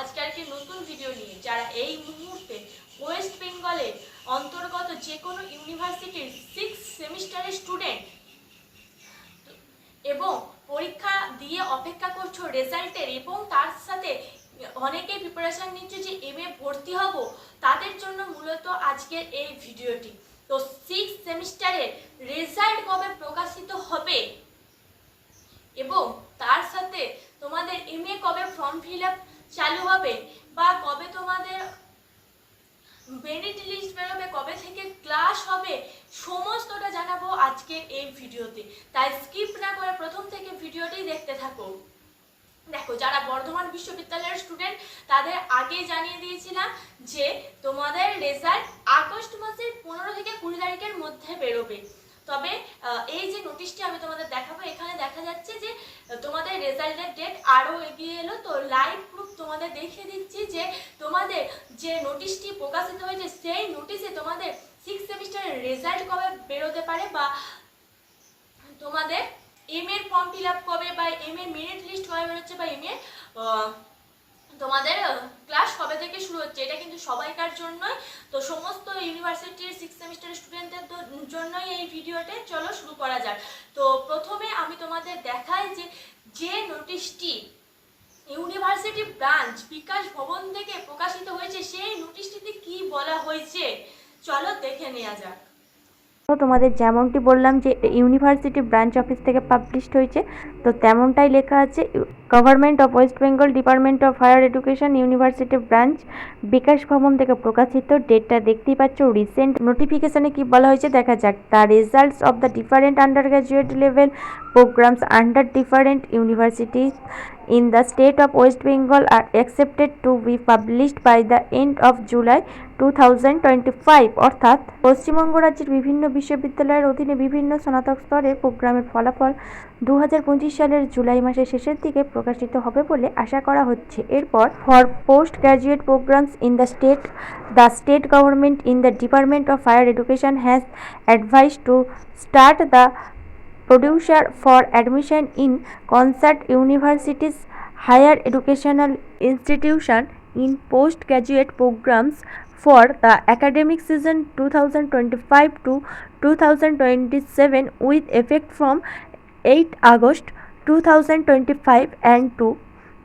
আজকে একটি নতুন ভিডিও নিয়ে, যারা এই মুহূর্তে ওয়েস্ট বেঙ্গলের অন্তর্গত যে কোনো ইউনিভার্সিটির সিক্স সেমিস্টারের স্টুডেন্ট এবং পরীক্ষা দিয়ে অপেক্ষা করছ রেজাল্টের এবং তার সাথে অনেকেই প্রিপারেশন নিচ্ছে যে এম এ ভর্তি হব, তাদের জন্য মূলত আজকের এই ভিডিওটি তো সিক্স সেমিস্টারের রেজাল্ট কবে প্রকাশিত হবে এবং তার সাথে তোমাদের এম এ কবে ফর্ম ফিল আপ চালু হবে? বা কবে তোমাদের বেনিট লিস্ট বেরোবে? কবে থেকে ক্লাস হবে? সমস্তটা জানাব আজকে এই ভিডিওতে। তাই স্কিপ না করে প্রথম থেকে ভিডিওটি দেখতে থাকো। দেখো, যারা বর্ধমান বিশ্ববিদ্যালয়ের স্টুডেন্ট তাদের আগে জানিয়ে দিয়েছিলাম যে তোমাদের রেজাল্ট আগস্ট মাসের পনেরো থেকে কুড়ি তারিখের মধ্যে বেরোবে। তবে এই যে নোটিশটি আমি তোমাদের দেখাবো, এখানে দেখা যাচ্ছে যে তোমাদের রেজাল্টের ডেট আরও এগিয়ে এলো। তো লাইভ প্রুফ তোমাদের দেখিয়ে দিচ্ছি যে তোমাদের যে নোটিশটি প্রকাশিত হয়েছে, সেই নোটিশে তোমাদের সিক্স সেমিস্টারের রেজাল্ট কবে বেরোতে পারে বা তোমাদের এম এর ফর্ম ফিল আপ কবে বা এম এর মেরিট লিস্ট কবে বেরোচ্ছে বা এম এর তোমাদের ক্লাস কবে থেকে শুরু হচ্ছে, এটা কিন্তু সবাইকার জন্যই। তো সমস্ত ইউনিভার্সিটির সিক্স সেমিস্টার স্টুডেন্টদের জন্যই এই ভিডিওতে চলো শুরু করা যাক। তো প্রথমে আমি তোমাদের দেখাই যে যে নোটিশটি ইউনিভার্সিটি ব্রাঞ্চ বিকাশ ভবন থেকে প্রকাশিত হয়েছে সেই নোটিশটিতে কি বলা হয়েছে? চলো দেখে নেওয়া যাক। তোমাদের যেমনটি বললাম যে ইউনিভার্সিটি ব্রাঞ্চ অফিস থেকে পাবলিশড হয়েছে তো তেমনটাই লেখা আছে government of West Bengal department of higher education university branch Bikash Bhavan থেকে প্রকাশিত। ডেটটা দেখতেই পাচ্ছ রিসেন্ট নোটিফিকেশনে কি বলা হয়েছে, দেখা যাক। The results of the different undergraduate level programs under different universities in the state of West Bengal are accepted to be published by the end of July 2025 অর্থাৎ, পশ্চিমবঙ্গ রাজ্যের বিভিন্ন বিশ্ববিদ্যালয়ের অধীনে বিভিন্ন স্নাতক স্তরে প্রোগ্রামের ফলাফল দু হাজার পঁচিশ 2022 সালের জুলাই মাসের শেষের দিকে প্রকাশিত হবে বলে আশা করা হচ্ছে। এরপর for postgraduate programs in the state the state government in the department of higher education has advise to start the procedure for admission in concerned universities higher educational institution in postgraduate programs for the academic season two thousand twenty five to two thousand twenty seven with effect from eight August to 2025 and to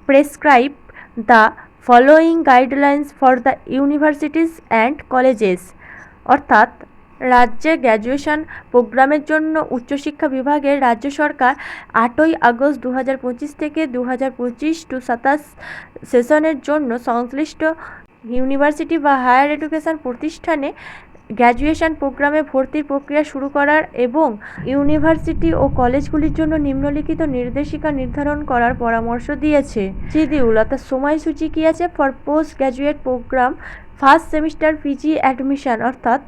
prescribe the following guidelines for the universities and colleges. অর্থাৎ, রাজ্যে graduation প্রোগ্রামের জন্য উচ্চশিক্ষা বিভাগের রাজ্য সরকার আটই August দু হাজার পঁচিশ থেকে দু হাজার পঁচিশ টু সাতাশ সেশনের জন্য সংশ্লিষ্ট ইউনিভার্সিটি বা হায়ার এডুকেশন প্রতিষ্ঠানে গ্র্যাজুয়েশন প্রোগ্রামে ভর্তির প্রক্রিয়া শুরু করার এবং ইউনিভার্সিটি ও কলেজগুলির জন্য নিম্নলিখিত নির্দেশিকা নির্ধারণ করার পরামর্শ দিয়েছে। শিডিউল অর্থাৎ সময়সূচি কী আছে for postgraduate program first semester PG admission অর্থাৎ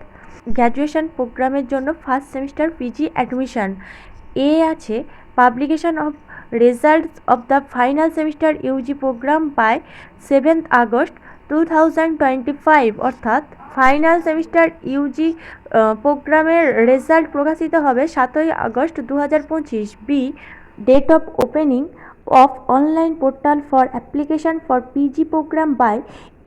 গ্র্যাজুয়েশন প্রোগ্রামের জন্য ফার্স্ট সেমিস্টার পিজি অ্যাডমিশন এ আছে publication of results of the final semester UG program by seventh August two thousand twenty five অর্থাৎ ফাইনাল সেমিস্টার ইউজি প্রোগ্রামের result প্রকাশিত হবে সাতই আগস্ট দু হাজার পঁচিশ B date of opening of online portal for application for PG program by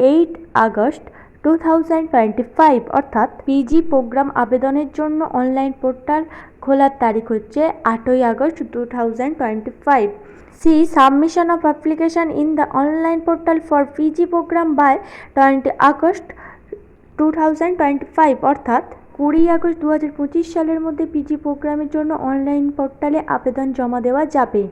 eight August two thousand twenty five অর্থাৎ পিজি প্রোগ্রাম আবেদনের জন্য অনলাইন পোর্টাল খোলার তারিখ হচ্ছে আটই August two thousand twenty five C submission of application in the online portal for PG program by twenty August two thousand twenty five অর্থাৎ কুড়ি August দু হাজার পঁচিশ সালের মধ্যে পিজি প্রোগ্রামের জন্য অনলাইন পোর্টালে আবেদন জমা দেওয়া যাবে।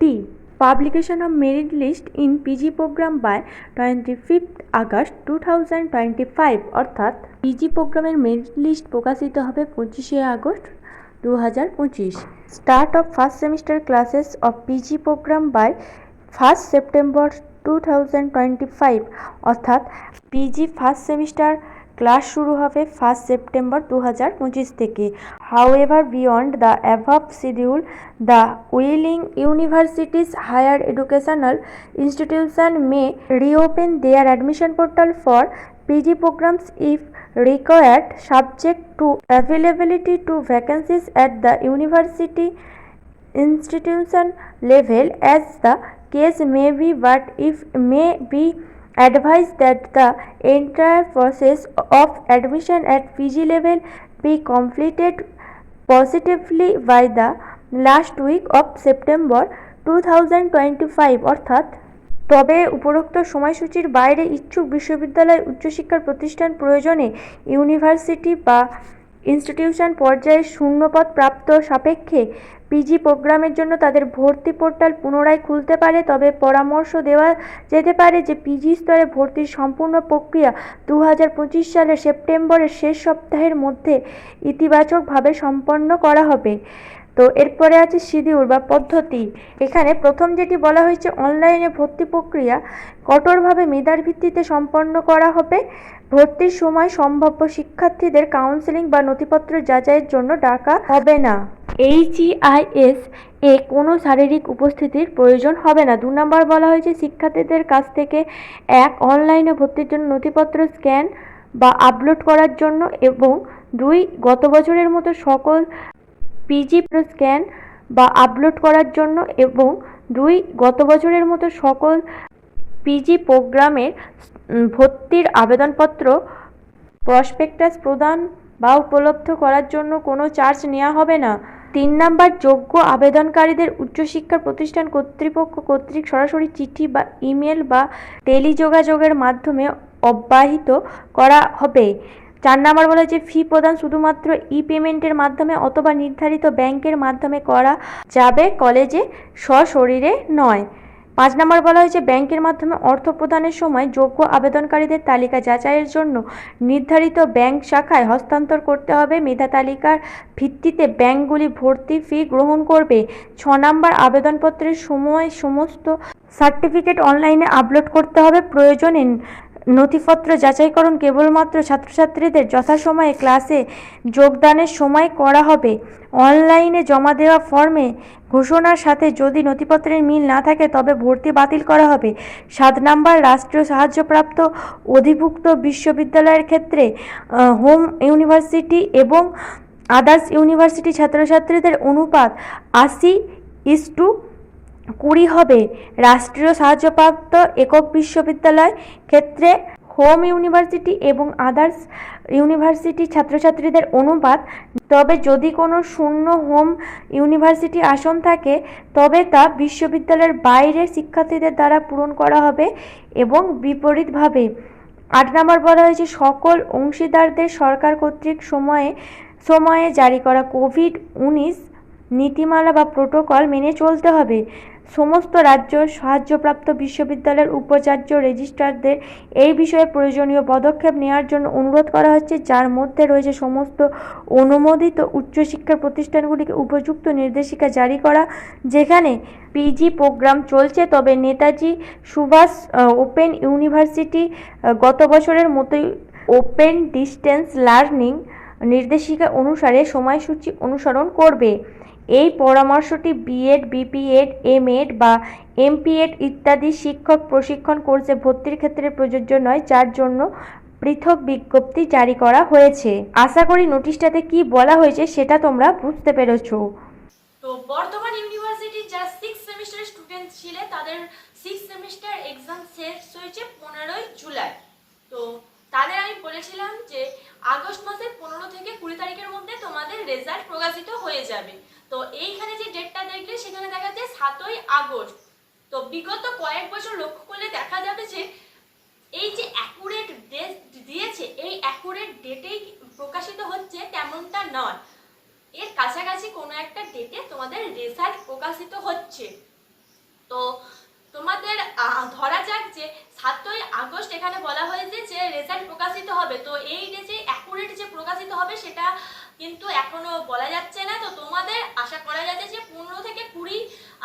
D publication of merit list in PG program by twenty fifth August two thousand twenty five অর্থাৎ পিজি প্রোগ্রামের মেরিট লিস্ট প্রকাশিত হবে পঁচিশে আগস্ট দু হাজার পঁচিশ। Start of first semester classes of PG program by first September two thousand twenty five অর্থাৎ পিজি ফার্স্ট সেমিস্টার ক্লাস শুরু হবে ফার্স্ট সেপ্টেম্বর দু হাজার পঁচিশ থেকে। However beyond the above schedule the willing universities higher educational institution may reopen their admission portal for PG programs if required subject to availability to vacancies at the university institution level as the case may be but if may be advise that the entire process of admission at PG level be completed positively by the last week of September 2025 অর্থাৎ তবে উপরোক্ত সময়সূচির বাইরে ইচ্ছুক বিশ্ববিদ্যালয় উচ্চশিক্ষার প্রতিষ্ঠান প্রয়োজনে university বা ইনস্টিটিউশন পর্যায়ে শূন্যপদ প্রাপ্ত সাপেক্ষে পিজি প্রোগ্রামের জন্য তাদের ভর্তি পোর্টাল পুনরায় খুলতে পারে, তবে পরামর্শ দেওয়া যেতে পারে যে পিজি স্তরে ভর্তির সম্পূর্ণ প্রক্রিয়া দু হাজার পঁচিশ সালের সেপ্টেম্বরের শেষ সপ্তাহের মধ্যে ইতিবাচকভাবে সম্পন্ন করা হবে। তো এরপরে আছে শিডিউল বা পদ্ধতি। এখানে প্রথম যেটি বলা হয়েছে, অনলাইনে ভর্তি প্রক্রিয়া কঠোরভাবে মেধার ভিত্তিতে সম্পন্ন করা হবে। ভর্তির সময় সম্ভাব্য শিক্ষার্থীদের কাউন্সেলিং বা নথিপত্র যাচাইয়ের জন্য ডাকা হবে না। এইচইআইএস এ কোনো শারীরিক উপস্থিতির প্রয়োজন হবে না। দু নম্বর বলা হয়েছে, শিক্ষার্থীদের কাছ থেকে এক, অনলাইনে ভর্তির জন্য নথিপত্র স্ক্যান বা আপলোড করার জন্য এবং দুই, গত বছরের মতো সকল পিজি স্ক্যান বা আপলোড করার জন্য এবং দুই গত বছরের মতো সকল পিজি প্রোগ্রামের ভর্তির আবেদনপত্র প্রসপেক্টাস প্রদান বা উপলব্ধ করার জন্য কোনো চার্জ নেওয়া হবে না। তিন নাম্বার, যোগ্য আবেদনকারীদের উচ্চশিক্ষা প্রতিষ্ঠান কর্তৃপক্ষ কর্তৃক সরাসরি চিঠি বা ইমেল বা টেলিযোগাযোগের মাধ্যমে অব্যাহিত করা হবে। চার নাম্বার বলা হয়েছে, ফি প্রদান শুধুমাত্র ই পেমেন্টের মাধ্যমে অথবা নির্ধারিত ব্যাংকের মাধ্যমে করা যাবে, কলেজে সশরীরে নয়। পাঁচ নম্বর বলা হয়েছে, ব্যাংকের মাধ্যমে অর্থ প্রদানের সময় যোগ্য আবেদনকারীদের তালিকা যাচাইয়ের জন্য নির্ধারিত ব্যাংক শাখায় হস্তান্তর করতে হবে। মেধা তালিকার ভিত্তিতে ব্যাংকগুলি ভর্তি ফি গ্রহণ করবে। ছ নম্বর, আবেদনপত্রের সময় সমস্ত সার্টিফিকেট অনলাইনে আপলোড করতে হবে। প্রয়োজনে নথিপত্র যাচাইকরণ কেবলমাত্র ছাত্রছাত্রীদের যথাসময়ে ক্লাসে যোগদানের সময় করা হবে। অনলাইনে জমা দেওয়া ফর্মে ঘোষণার সাথে যদি নথিপত্রের মিল না থাকে, তবে ভর্তি বাতিল করা হবে। সাত নাম্বার, রাষ্ট্রীয় সাহায্যপ্রাপ্ত অধিভুক্ত বিশ্ববিদ্যালয়ের ক্ষেত্রে হোম ইউনিভার্সিটি এবং আদার্স ইউনিভার্সিটি ছাত্রছাত্রীদের অনুপাত আশি ইস টু কুড়ি হবে। রাষ্ট্রীয় সাহায্যপ্রাপ্ত একক বিশ্ববিদ্যালয় ক্ষেত্রে হোম ইউনিভার্সিটি এবং আদার্স ইউনিভার্সিটি ছাত্রছাত্রীদের অনুপাত। তবে যদি কোনো শূন্য হোম ইউনিভার্সিটি আসন থাকে, তবে তা বিশ্ববিদ্যালয়ের বাইরে শিক্ষার্থীদের দ্বারা পূরণ করা হবে এবং বিপরীতভাবে। আট নম্বর বলা হয়েছে, সকল অংশীদারদের সরকার কর্তৃক সময়ে সময়ে জারি করা কোভিড উনিশ নীতিমালা বা প্রোটোকল মেনে চলতে হবে। সমস্ত রাজ্য সাহায্যপ্রাপ্ত বিশ্ববিদ্যালয়ের উপাচার্য রেজিস্ট্রারদের এই বিষয়ে প্রয়োজনীয় পদক্ষেপ নেওয়ার জন্য অনুরোধ করা হচ্ছে, যার মধ্যে রয়েছে সমস্ত অনুমোদিত উচ্চশিক্ষা প্রতিষ্ঠানগুলিকে উপযুক্ত নির্দেশিকা জারি করা, যেখানে পিজি প্রোগ্রাম চলছে। তবে নেতাজি সুভাষ ওপেন ইউনিভার্সিটি গত বছরের মতোই ওপেন ডিস্টেন্স লার্নিং নির্দেশিকা অনুসারে সময়সূচি অনুসরণ করবে। এই পরামর্শটি বিএড বিপিএড এমএড বা এমপিএড ইত্যাদি শিক্ষক প্রশিক্ষণ কোর্সে ভর্তির ক্ষেত্রে প্রযোজ্য নয়, যার জন্য পৃথক বিজ্ঞপ্তি জারি করা হয়েছে। আশা করি নোটিশটাতে কি বলা হয়েছে সেটা তোমরা বুঝতে পেরেছ। তো বর্ধমান ইউনিভার্সিটির যারা সিক্স সেমিস্টারের স্টুডেন্ট ছিলেন তাদের সিক্স সেমিস্টার এক্সাম শেষ হয়েছে পনেরোই জুলাই। তো তাদের আমি বলেছিলাম যে আগস্ট মাসের পনেরো থেকে কুড়ি তারিখের মধ্যে তোমাদের রেজাল্ট প্রকাশিত হয়ে যাবে। তো এইখানে যে ডেটটা দেখলে সেখানে দেখা যায় সাতই আগস্ট। তো বিগত কয়েক বছর লক্ষ্য করলে দেখা যাবে যে এই যে অ্যাকুরেট ডেট দিয়েছে, এই অ্যাকুরেট ডেটেই প্রকাশিত হচ্ছে তেমনটা নয়। এর কাছাকাছি কোনো একটা ডেটে তোমাদের রেজাল্ট প্রকাশিত হচ্ছে। তো তোমাদের ধরা যাক যে সাতই আগস্ট এখানে বলা হয়েছে যে রেজাল্ট প্রকাশিত হবে। তো এই যে অ্যাকুরেট যে প্রকাশিত হবে সেটা কিন্তু এখনও বলা যাচ্ছে না। তো তোমাদের আশা করা যাচ্ছে যে পনেরো থেকে কুড়ি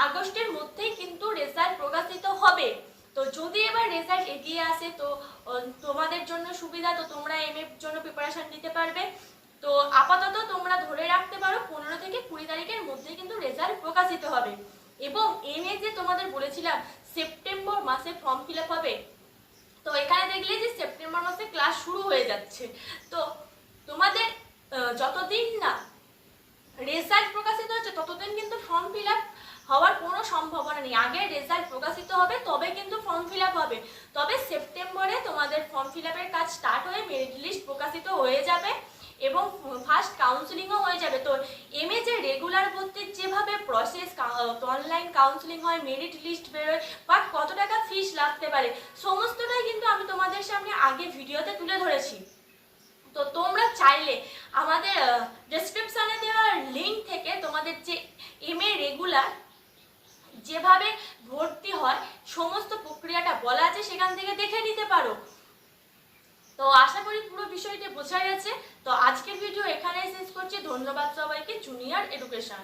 আগস্টের মধ্যেই কিন্তু রেজাল্ট প্রকাশিত হবে। তো যদি এবার রেজাল্ট এগিয়ে আসে, তো তোমাদের জন্য সুবিধা, তো তোমরা এম এর জন্য প্রিপারেশন নিতে পারবে। তো আপাতত তোমরা ধরে রাখতে পারো, পনেরো থেকে কুড়ি তারিখের মধ্যে কিন্তু রেজাল্ট প্রকাশিত হবে। এবং এম এ যে তোমাদের বলেছিলাম, সেপ্টেম্বর মাসে ফর্ম ফিল হবে। তো এখানে দেখলে যে সেপ্টেম্বর মাসে ক্লাস শুরু হয়ে যাচ্ছে। তো তোমাদের যতদিন না রেজাল্ট প্রকাশিত হচ্ছে, ততদিন কিন্তু ফর্ম ফিল আপ হওয়ার কোনো সম্ভাবনা নেই। আগে রেজাল্ট প্রকাশিত হবে, তবে কিন্তু ফর্ম ফিল আপ হবে। তবে সেপ্টেম্বরে তোমাদের ফর্ম ফিল আপের কাজ স্টার্ট হয়ে মেরিট লিস্ট প্রকাশিত হয়ে যাবে। এবং ফার্স্ট কাউন্সিলিংও হয়ে যাবে। তো এম এ যে রেগুলার ভর্তির যেভাবে প্রসেস অনলাইন কাউন্সিলিং হয় মেরিট লিস্ট বেরোয় বা কত টাকা ফিস লাগতে পারে, সমস্তটাই কিন্তু আমি তোমাদের সামনে আগে ভিডিওতে তুলে ধরেছি। তো তোমরা চাইলে আমাদের ডেসক্রিপশানে দেওয়া লিঙ্ক থেকে তোমাদের যে এম এ রেগুলার যেভাবে ভর্তি হয়, সমস্ত প্রক্রিয়াটা বলা আছে, সেখান থেকে দেখে নিতে পারো। তো আশা করি পুরো বিষয়টি বোঝা গেছে। তো আজকের ভিডিও এখানেই শেষ করছি। ধন্যবাদ সবাইকে, জুনিয়র এডুকেশন।